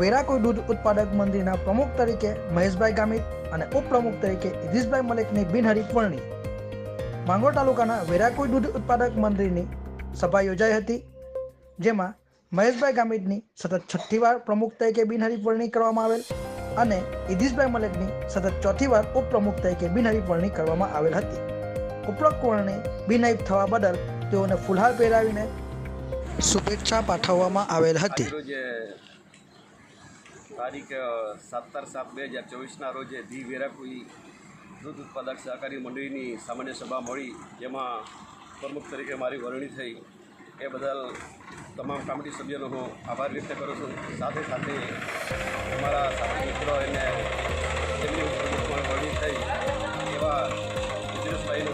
વેરાકોઈ દૂધ ઉત્પાદક મંડળીના પ્રમુખ તરીકે મહેશભાઈ ગામિત અને ઉપપ્રમુખ તરીકે ઇદીશભાઈ મલેકની બિનહરીફ વરણી. માંગરોળ તાલુકાના વેરાકોઈ દૂધ ઉત્પાદક મંડળીની સભા યોજાઈ હતી, જેમાં મહેશભાઈ ગામિતની સતત છઠ્ઠી વાર પ્રમુખ તરીકે બિનહરીફ વરણી કરવામાં આવેલ અને ઇદીશભાઈ મલેકની સતત ચોથી વાર ઉપપ્રમુખ તરીકે બિનહરીફ વરણી કરવામાં આવેલ હતી. ઉપરોક્ત વરણી બિનહરીફ થવા બદલ તેઓને ફુલહાર પહેરાવીને શુભેચ્છા પાઠવવામાં આવેલ હતી. તારીખ સત્તર સાત બે હજાર ચોવીસના રોજે ધી વેરાકુઈ દૂધ ઉત્પાદક સહકારી મંડળીની સામાન્ય સભા મળી, જેમાં પ્રમુખ તરીકે મારી વરણી થઈ. એ બદલ તમામ કમિટી સભ્યોનો હું આભાર વ્યક્ત કરું છું. સાથે સાથે અમારા સાથી મિત્રો એને તેમની પણ વરણી થઈ. એવા બિઝનેસભાઈનો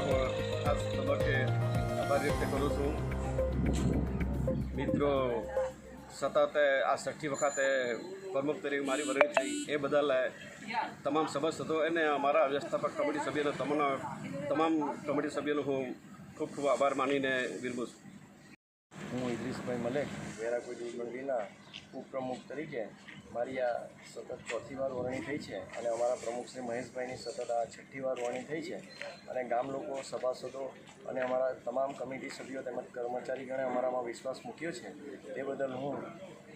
ખાસ તબક્કે આભાર વ્યક્ત કરું છું. મિત્રો સતત આ છઠ્ઠી વખતે પ્રમુખ તરીકે મારી વરણી થઈ. એ બદલ તમામ સભાસદો અને અમારા વ્યવસ્થાપક કમિટી સભ્યનો તમામ તમામ કમિટી સભ્યનો હું ખૂબ ખૂબ આભાર માનીને વિરમું છું. ઇદ્રીસભાઈ મલેક વેરાકોઈ દૂધ મંડળીના ઉપપ્રમુખ તરીકે મારી આ સતત ચોથી વાર વરણી થઈ છે અને અમારા પ્રમુખ શ્રી મહેશભાઈની સતત આ છઠ્ઠી વાર વરણી થઈ છે. અને ગામ લોકો, સભાસદો અને અમારા તમામ કમિટી સભ્યો તેમજ કર્મચારીગણે અમારામાં વિશ્વાસ મૂક્યો છે. તે બદલ હું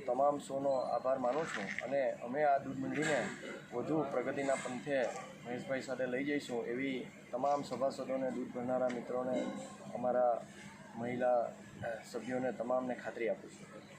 તમામ સૌનો આભાર માનું છું અને અમે આ દૂધ મંડળીને વધુ પ્રગતિના પંથે મહેશભાઈ સાથે લઈ જઈશું એવી તમામ સભાસદોને, દૂધ ભરનારા મિત્રોને, અમારા મહિલા સભ્યોને તમામને ખાતરી આપું છું.